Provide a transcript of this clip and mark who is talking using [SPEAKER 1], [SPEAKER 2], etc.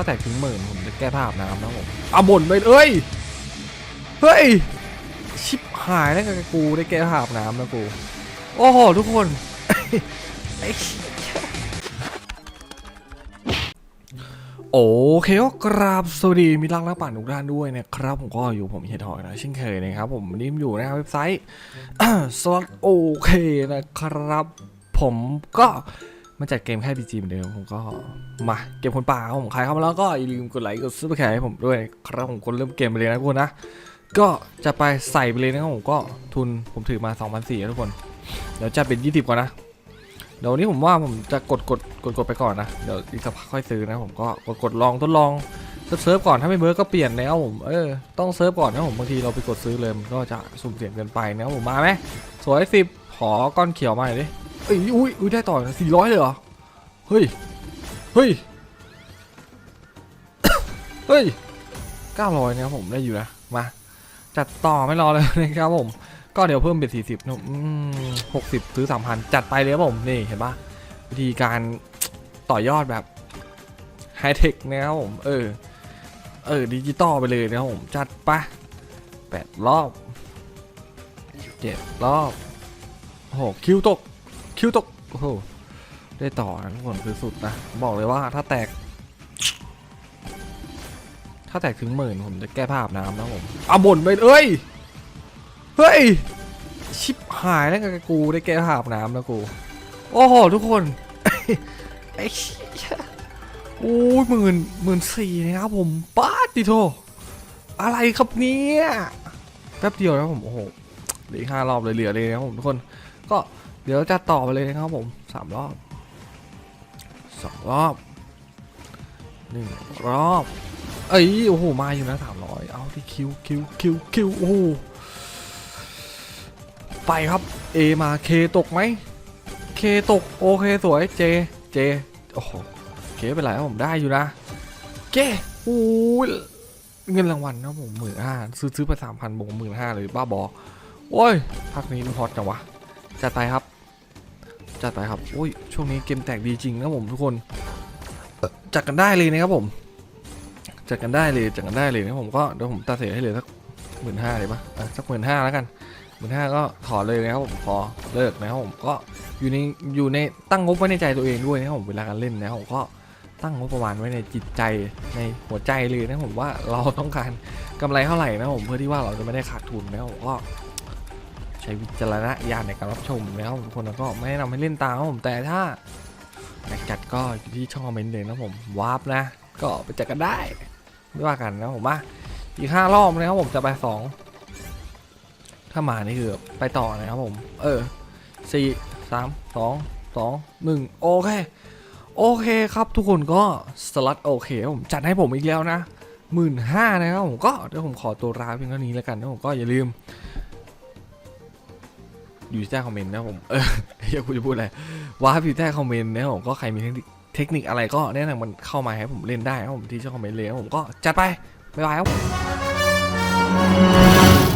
[SPEAKER 1] ถ้าแตกถึงหมื่นผมจะแก้ภาพน้ำนะผมเอาบ่นไปเอ้ย เฮ้ย ชิบหายแล้วกับกูได้แก้ภาพน้ำนะกู โอ้โหทุกคนไอ้เหี้ยโอเคก็กราบสวัสดีมิตรรักนักปั่นทุกท่านด้วยนะครับ ผมก็อยู่ผมเฮียทอยนะเช่นเคยนะครับผมวันนี้อยู่ในเว็บไซต์สล็อตโอเคนะครับ ผมก็ มาจัดเกมแค่พีจีเหมือนเดิมผมก็มาเกมคนป่าครับผมใครเข้ามาแล้วก็อย่าลืมกดไลค์กดซับสไครต์ให้ผมด้วยครับผมคนเริ่มเกมไปเลยนะทุกคนนะก็จะไปใส่ไปเลยนะครับผมก็ทุนผมถือมา2 0 0ทุกคนเดี๋ยวจะเป็น 20 ก่อนนะเดี๋ยวนี้ผมว่าผมจะกดกดกดกดไปก่อนนะเดี๋ยวอีกสักพักค่อยซื้อนะผมก็กดกดลองทดลองเซิร์ฟก่อนถ้าไม่เบิร์กก็เปลี่ยนแล้วผมเออต้องเซิร์ฟก่อนนะผมบางทีเราไปกดซื้อเลยมันก็จะสุ่มเสี่ยงเกินไปนะผมมาไหมสวยสิบขอก้อนเขียวมาหน่อยดิ เอ้ยอุ้ยอุ้ยได้ต่อสี่ร้อยเลยเหรอ เฮ้ย เฮ้ย เฮ้ยเก้าร้อยนะครับผมได้อยู่นะ มา จัดต่อไม่รอเลยนะครับผม ก็เดี๋ยวเพิ่มเป็น40นะหกสิบซื้อ3,000จัดไปเลยครับผม นี่เห็นปะวิธีการต่อยอดแบบไฮเทคนะครับผม เออ เออดิจิตอลไปเลยนะครับผม จัดไปแปดรอบเจ็ดรอบโอ้โหคิวตก คิวตก โอ้โห ได้ต่อนะทุกคนคือสุดนะ บอกเลยว่าถ้าแตก ถ้าแตกถึงหมื่นผมจะแก้ภาพน้ำนะผมเอาบ่นไปเอ้ย เฮ้ย ชิบหายแล้วกับกูได้แก้ภาพน้ำแล้วกู โอ้โหทุกคนไอ้โอ้ยหมื่นหมื่นสี่นะครับผมป้าดดิโท อะไรครับเนี่ยแป๊บเดียวนะผม โอ้โหเหลือห้ารอบเลยเหลือเลยนะผมทุกคน ก็ ดี๋ยวจะต่อไปเลยนะครับผมสามรอบสองรอบหนึ่งรอบ เอ้ยโอ้โหมาอยู่นะสามร้อยเอาที่คิวคิวคิวคิวโอ้โหไปครับ A มา K ตกไหม K ตกโอเคสวย J J โอ้โห K เป็นไรครับผมได้อยู่นะเกโอ้ยเงินรางวัลนะผมหมื่นห้าซื้อซื้อไปสามพันบวกหมื่นห้าเลยบ้าบอโอ้ยพักนี้มันฮอตจังวะจัดไปครับ จัดไปครับอุ้ยช่วงนี้เกมแตกดีจริงนะผมทุกคนจัดกันได้เลยนะครับผมจัดกันได้เลยจัดกันได้เลยนะผมก็เดี๋ยวผมตัดเสียให้เลยสักหมื่นห้าเลยปะอะสักหมื่นห้าแล้วกันหมื่นห้าก็ถอนเลยนะครับผมพอเลิกนะครับผมก็อยู่ในอยู่ในตั้งงบไว้ในใจตัวเองด้วยนะครับผมเวลาการเล่นนะผมก็ตั้งงบประมาณไว้ในจิตใจในหัวใจเลยนะผมว่าเราต้องการกำไรเท่าไหร่นะผมเพื่อที่ว่าเราจะไม่ได้ขาดทุนนะผมก็ ช้วิจารณญาณในการรับชมนะครับผมทุกคนแล้วก็ไม่แนะนำให้เล่นตามครับผมแต่ถ้าอยากจัดก็อยู่ที่ช่องคอมเมนต์เลยนะผมวาร์ปนะ ก็ไปจัดกันได้ ไม่ว่ากันนะผมว่าอีกห้ารอบนะครับผมจะไปสองถ้ามานี่คือไปต่อนะครับผม เออสี่สามสองสองหนึ่งโอเคโอเคครับทุกคนก็สลัดโอเคผมจัดให้ผมอีกแล้วนะหมื่นห้านะครับผมก็เดี๋ยวผมขอตัวลาเพียงเท่านี้แล้วกันนะผมก็อย่าลืม อยู่ที่ใต้คอมเมนต์นะผม เออเฮียกูจะพูดอะไรว้าอยู่ใต้คอมเมนต์นะผมก็ใครมีเทคนิคเทคนิคอะไรก็แนะนำมันเข้ามาให้ผมเล่นได้ครับผมที่ช่องคอมเมนต์เลยครับผมก็จัดไปบ๊ายบายครับ